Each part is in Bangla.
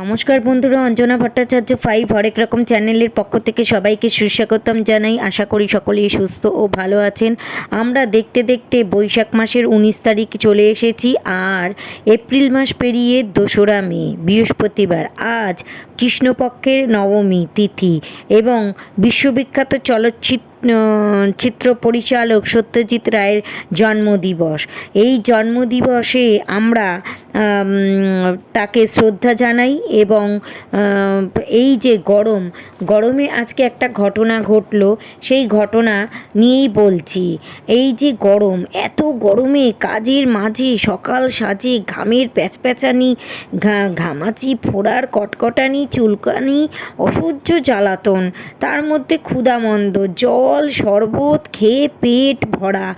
নমস্কার বন্ধুরা, অঞ্জনা ভট্টাচার্য ফাইভ হরেক রকম চ্যানেলের পক্ষ থেকে সবাইকে সুস্বাগতম জানাই। আশা করি সকলেই সুস্থ ও ভালো আছেন। আমরা দেখতে দেখতে বৈশাখ মাসের উনিশ তারিখ চলে এসেছি, আর এপ্রিল মাস পেরিয়ে দোসরা মে, বৃহস্পতিবার। আজ কৃষ্ণপক্ষের নবমী তিথি এবং বিশ্ববিখ্যাত চলচ্চিত্র চিত্র পরিচালক সত্যজিৎ রায়ের জন্মদিবস। এই জন্মদিবসে আমরা তাকে শ্রদ্ধা জানাই এবং এই যে গরম, গরমে আজকে একটা ঘটনা ঘটলো, সেই ঘটনা নিয়েই বলছি। এই যে গরম, এত গরমে কাজের মাঝে সকাল সাজে ঘামের প্যাচপ্যাচানি ঘামাচি, ফোড়ার কটকটানি চুলকানি, অসহ্য জ্বালাতন, তার মধ্যে ক্ষুধামন্দ, জল, শরবত, খেয়ে পেট ভরা,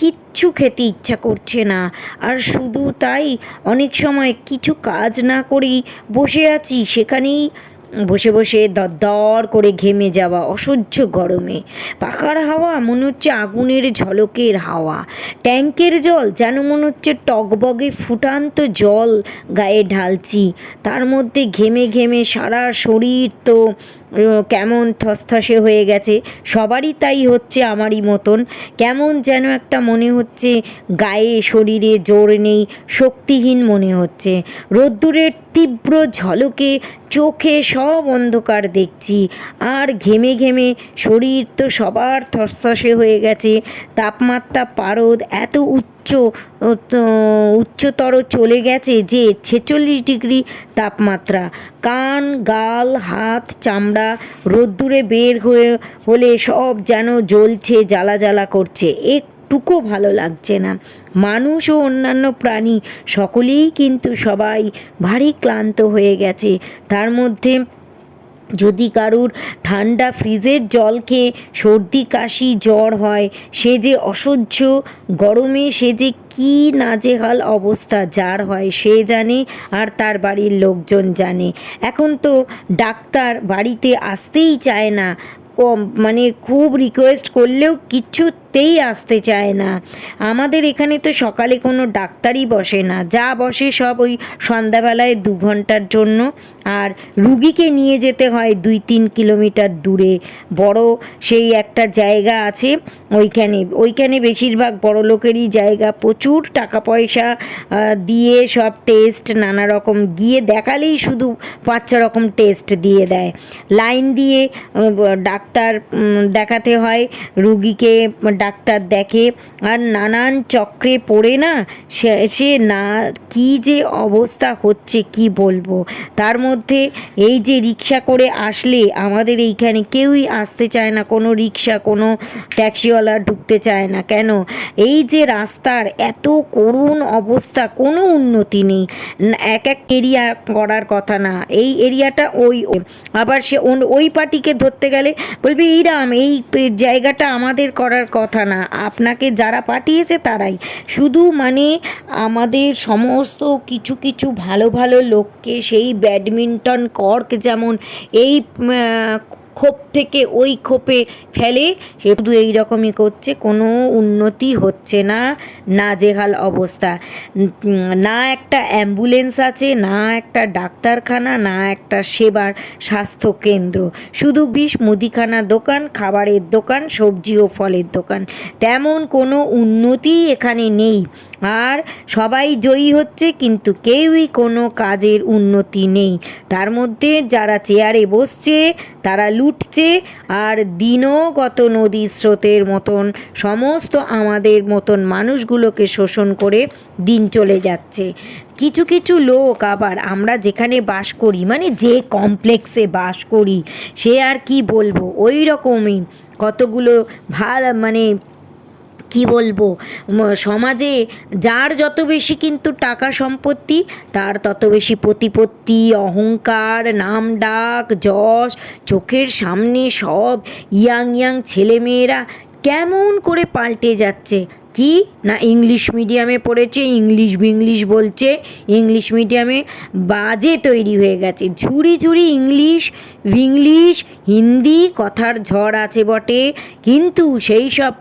কিচ্ছু খেতে ইচ্ছা করছে না। আর শুধু তাই, অনেক সময় কিছু কাজ না করেই বসে আছি, সেখানেই বসে বসে দরদর করে ঘেমে যাওয়া অসহ্য গরমে। পাখার হাওয়া মনে হচ্ছে আগুনের ঝলকের হাওয়া। ট্যাঙ্কের জল যেন মনে হচ্ছে টকবগে ফুটান্ত জল গায়ে ঢালছি। তার মধ্যে ঘেমে ঘেমে সারা শরীর তো কেমন থসথসে হয়ে গেছে। সবারই তাই হচ্ছে আমারই মতন। কেমন যেন একটা মনে হচ্ছে গায়ে শরীরে জোর নেই, শক্তিহীন মনে হচ্ছে। রোদ্দুরের তীব্র ঝলকে চোখে সব অন্ধকার দেখছি। আর ঘেমে ঘেমে শরীর তো সবার থসথসে হয়ে গেছে। তাপমাত্রা পারদ এত উচ্চ উচ্চতর চলে গেছে যে ছেচল্লিশ ডিগ্রি তাপমাত্রা। কান, গাল, হাত, চামড়া রোদ্দুরে বের হয়ে হলে সব যেন জ্বলছে জ্বালা জ্বালা করছে একটুকু ভালো লাগছে না। মানুষ ও অন্যান্য প্রাণী সকলেই কিন্তু সবাই ভারী ক্লান্ত হয়ে গেছে। তার মধ্যে যদি কারুর ঠান্ডা ফ্রিজের জল খেয়ে সর্দি, কাশি, জ্বর হয়, সে যে অসহ্য গরমে, সে যে কী নাজেহাল অবস্থা, যার হয় সে জানে আর তার বাড়ির লোকজন জানে। এখন তো ডাক্তার বাড়িতে আসতেই চায় না। মানে খুব রিকোয়েস্ট করলেও কিছুতেই আসতে চায় না। আমাদের এখানে তো সকালে কোনো ডাক্তারই বসে না। যা বসে সব ওই সন্ধ্যাবেলায় দু ঘণ্টার জন্য। আর রুগীকে নিয়ে যেতে হয় দুই তিন কিলোমিটার দূরে। বড় সেই একটা জায়গা আছে ওইখানে। ওইখানে বেশিরভাগ বড় লোকেরই জায়গা। প্রচুর টাকা পয়সা দিয়ে সব টেস্ট নানা রকম গিয়ে দেখালেই শুধু পাঁচ ছ রকম টেস্ট দিয়ে দেয়। লাইন দিয়ে ডাক্তার দেখাতে হয়। রুগীকে ডাক্তার দেখে আর নানান চক্রে পড়ে না? সে সে না, কি যে অবস্থা হচ্ছে, কি বলব? তার মধ্যে এই যে রিক্সা করে আসলে আমাদের এইখানে কেউই আসতে চায় না, কোনো রিক্সা, কোনো ট্যাক্সিওয়ালা ঢুকতে চায় না। কেন? এই যে রাস্তার এত করুণ অবস্থা, কোনো উন্নতি নেই। এক এক এরিয়া করার কথা না, এই এরিয়াটা ওই। আবার সে ওই পার্টিকে ধরতে গেলে বলবে এইরাম এই জায়গাটা আমাদের করার কথা না। আপনাকে যারা পাঠিয়েছে তারাই। শুধু মানে আমাদের সমস্ত কিছু কিছু ভালো ভালো লোককে সেই ব্যাডমিন্টন কর্ক যেমন এই খোপ থেকে ওই খোপে ফেলে, সে শুধু এইরকমই করছে, কোনো উন্নতি হচ্ছে না না নাজেহাল অবস্থা। না একটা অ্যাম্বুলেন্স আছে, না একটা ডাক্তারখানা, না একটা সেবার স্বাস্থ্য কেন্দ্র শুধু বিষ, মুদিখানা দোকান, খাবারের দোকান, সবজি ও ফলের দোকান। তেমন কোনো উন্নতি এখানে নেই। আর সবাই জয়ী হচ্ছে, কিন্তু কেউই কোনো কাজের উন্নতি নেই। তার মধ্যে যারা চেয়ারে বসছে তারা লুটছে আর দিনগত নদী স্রোতের মতন, সমস্ত আমাদের মতন মানুষগুলোকে শোষণ করে দিন চলে যাচ্ছে। কিছু কিছু লোক আবার আমরা যেখানে বাস করি মানে যে কমপ্লেক্সে বাস করি, সে আর কি বলব? ওই রকমই কতগুলো ভালো মানে কি বলব? সমাজে যার যত বেশি কিন্তু টাকা সম্পত্তি, তার তত বেশি প্রতিপত্তি, অহংকার, নাম ডাক, যশ, চোখের সামনে সব ইয়াং ইয়াং ছেলেমেয়েরা কেমন করে পাল্টে যাচ্ছে? কি? না ইংলিশ মিডিয়ামে পড়েছে, ইংলিশ বিংলিশ বলছে, ইংলিশ মিডিয়ামে বাজে তৈরি হয়ে গেছে। ঝুড়ি ঝুড়ি ইংলিশ ইংলিশ, হিন্দি কথার ঝড় আছে বটে। কিন্তু সেই সব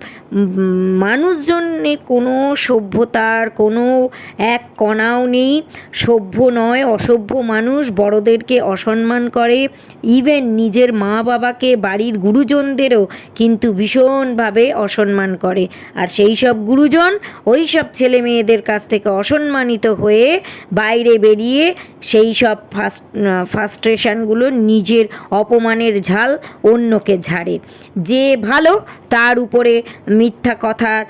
মানুষজনের কোনো সভ্যতার কোনো এক কণাও নেই। সভ্য নয়, অসভ্য মানুষ বড়দেরকে অসম্মান করে। ইভেন নিজের মা বাবাকে বাড়ির গুরুজনদেরও কিন্তু ভীষণভাবে অসম্মান করে। আর সেই সব গুরুজন, ওই সব ছেলে মেয়েদের কাছ থেকে অসম্মানিত হয়ে বাইরে বেরিয়ে সেই সব ফাস্ট ফাস্ট্রেশনগুলো নিজের অপমানের ঝাল অন্যকে ঝাড়ে। যে ভালো, তার উপরে মিথ্যা কথার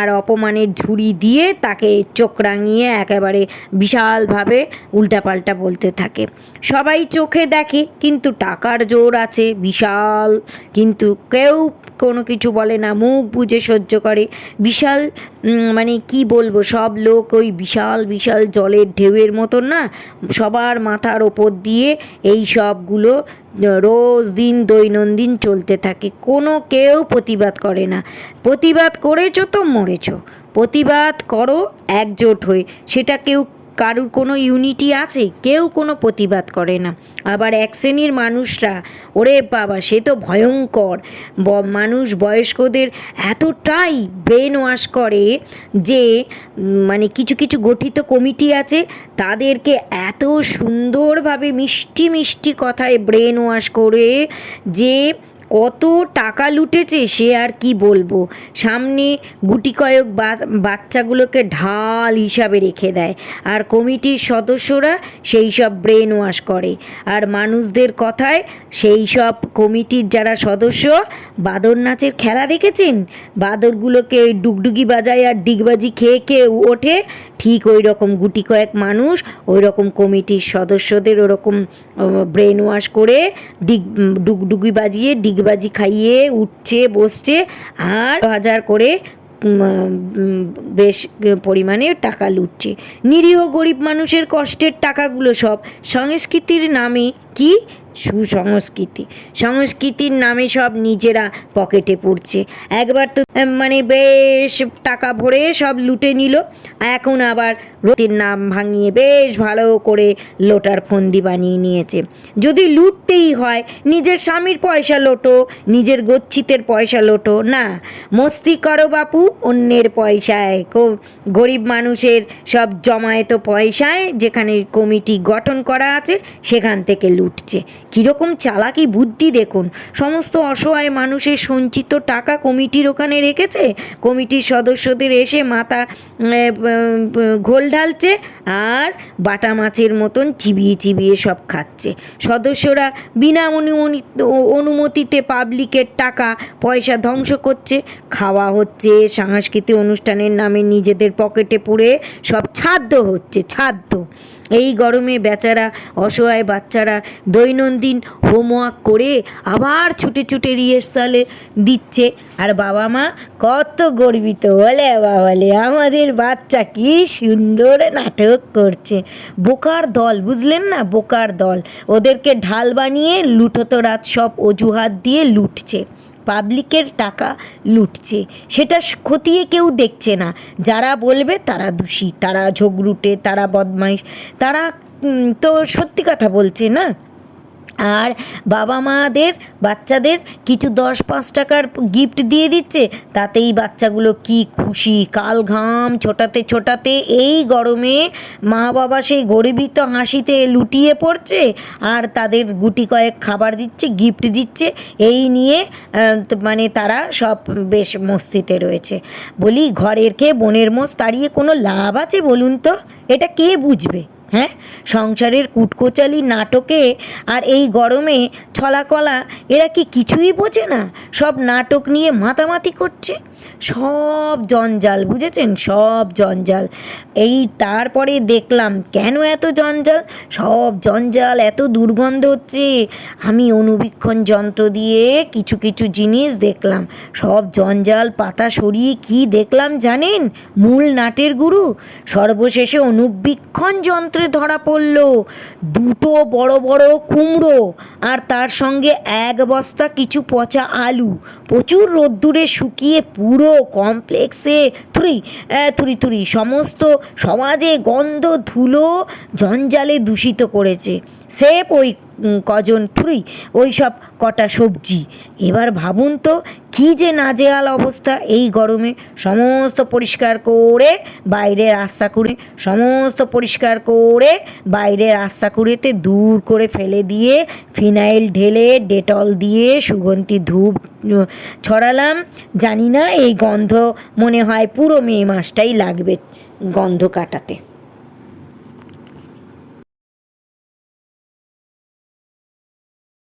আর অপমানের ঝুড়ি দিয়ে তাকে চোখ রাঙিয়ে একেবারে বিশালভাবে উল্টাপাল্টা বলতে থাকে। সবাই চোখে দেখে, কিন্তু টাকার জোর আছে, বিশাল। কিন্তু কেউ কোনো কিছু বলে না, মুখ বুঝে সহ্য করে। বিশাল মানে কি বলব, সব লোক ওই বিশাল বিশাল জলের ঢেউয়ের মতন না, সবার মাথার ওপর দিয়ে এই সবগুলো রোজ দিন দৈনন্দিন চলতে থাকে। কোনো কেউ প্রতিবাদ করে না। প্রতিবাদ করেছ তো মরেছো। প্রতিবাদ করো একজোট হয়ে। সেটা কেউ কারুর কোনো ইউনিটি আছে, কেউ কোনো প্রতিবাদ করে না। আবার এক শ্রেণির মানুষরা, ওরে বাবা, সে তো ভয়ঙ্কর। মানুষ বয়স্কদের এতটাই ব্রেন ওয়াশ করে যে মানে কিছু কিছু গঠিত কমিটি আছে, তাদেরকে এত সুন্দরভাবে মিষ্টি মিষ্টি কথায় ব্রেন ওয়াশ করে যে কত টাকা লুটেছে সে আর কি বলব? সামনে গুটি কয়েক বাচ্চাগুলোকে ঢাল হিসাবে রেখে দেয়। আর কমিটির সদস্যরা সেই সব ব্রেন ওয়াশ করে। আর মানুষদের কথায় সেই সব কমিটির যারা সদস্য, বাদর নাচের খেলা দেখেছেন? বাদরগুলোকে ডুগডুগি বাজায় আর ডিগবাজি খেয়ে খেয়ে ওঠে ঠিক ওই রকম গুটি কয়েক মানুষ ওই রকম কমিটির সদস্যদের ওরকম ব্রেন ওয়াশ করে ডিগ ডুগডুগি বাজিয়ে, ডিগবাজি খাইয়ে উঠছে, বসছে আর হাজার করে বেশ পরিমাণে টাকা লুটছে। নিরীহ গরিব মানুষের কষ্টের টাকাগুলো সব সংস্কৃতির নামে কি? সুসংস্কৃতি। সংস্কৃতির নামে সব নিজেরা পকেটে পড়ছে। একবার তো মানে বেশ টাকা ভরে সব লুটে নিল, এখন আবার রতির নাম ভাঙিয়ে বেশ ভালো করে লোটার ফন্দি বানিয়ে নিয়েছে। যদি লুটতেই হয়, নিজের স্বামীর পয়সা লোটো, নিজের গচ্ছিতের পয়সা লোটো, না। মস্তি করো বাপু, অন্যের পয়সায়। কো- গরিব মানুষের সব জমায়েত পয়সায় যেখানে কমিটি গঠন করা আছে, সেখান থেকে লুটছে। কীরকম চালাকি বুদ্ধি দেখুন। সমস্ত অসহায় মানুষের সঞ্চিত টাকা কমিটির ওখানে রেখেছে। কমিটির সদস্যদের এসে মাথা ঘোল ঢালছে আর বাটা মাছের মতন চিবিয়ে চিবিয়ে সব খাচ্ছে। সদস্যরা বিনা অনুমনি অনুমতিতে পাবলিকের টাকা, পয়সা ধ্বংস করছে। খাওয়া হচ্ছে, সাংস্কৃতিক অনুষ্ঠানের নামে নিজেদের পকেটে পুড়ে সব ছাদ্য হচ্ছে, ছাদ্য। এই গরমে বেচারা, অসহায় বাচ্চারা দৈনন্দিন হোমওয়ার্ক করে আবার ছুটে ছুটে রিহার্সালে দিচ্ছে। আর বাবা মা কত গর্বিত বলে বাবালে আমাদের বাচ্চা কি সুন্দর নাটক করছে। বোকার দল, বুঝলেন না? বোকার দল। ওদেরকে ঢাল বানিয়ে লুটোতো রাত সব অজুহাত দিয়ে লুটছে। পাবলিকের টাকা লুটছে। সেটা খতিয়ে কেউ দেখছে না। যারা বলবে তারা দোষী, তারা ঝগড়ুটে, তারা বদমাইশ, তারা তো সত্যি কথা বলছে না? আর বাবা মাদের, বাচ্চাদের কিছু দশ পাঁচ টাকার গিফট দিয়ে দিচ্ছে। তাতেই বাচ্চাগুলো কি খুশি, কাল ঘাম, ছোটাতে ছোটাতে এই গরমে মা বাবা সেই গরিবিত হাসিতে লুটিয়ে পড়ছে আর তাদের গুটি কয়েক খাবার দিচ্ছে গিফট দিচ্ছে। এই নিয়ে মানে তারা সব বেশ মস্তিতে রয়েছে। বলি, ঘরের খেয়ে বোনের মোষ তাড়িয়ে কোনো লাভ আছে বলুন তো? এটা কে বুঝবে? হ্যাঁ? সংসারের কুটকোচালি নাটকে আর এই গরমে ছলাকলা, এরা কি কিছুই বোঝে না? সব নাটক নিয়ে মাতামাতি করছে? সব জঞ্জাল, বুঝেছেন? সব জঞ্জাল। এই তারপরে দেখলাম, কেন এত জঞ্জাল? সব জঞ্জাল, এত দুর্গন্ধ হচ্ছে। আমি অনুবীক্ষণ যন্ত্র দিয়ে কিছু কিছু জিনিস দেখলাম। সব জঞ্জাল, পাতা সরিয়ে কি দেখলাম জানেন? মূল নাটের গুরু। সর্বশেষে অনুবীক্ষণ যন্ত্রে ধরা পড়ল। দুটো বড় বড় কুমড়ো আর তার সঙ্গে এক বস্তা কিছু পচা আলু। প্রচুর রোদ্দুরে শুকিয়ে পুরো কমপ্লেক্সে থুরি থুরি থুরি। সমস্ত সমাজে গন্ধ, ধুলো, জঞ্জালে দূষিত করেছে। স্রেফ ওই কজন ফুরি ওই সব কটা সবজি। এবার ভাবুন তো, কী যে নাজেহাল অবস্থা এই গরমে। সমস্ত পরিষ্কার করে বাইরে রাস্তা করে সমস্ত পরিষ্কার করে বাইরে রাস্তা করেতে দূর করে ফেলে দিয়ে ফিনাইল ঢেলে, ডেটল দিয়ে সুগন্ধি ধূপ ছড়ালাম। জানি না এই গন্ধ মনে হয় পুরো মে মাসটাই লাগবে গন্ধ কাটাতে।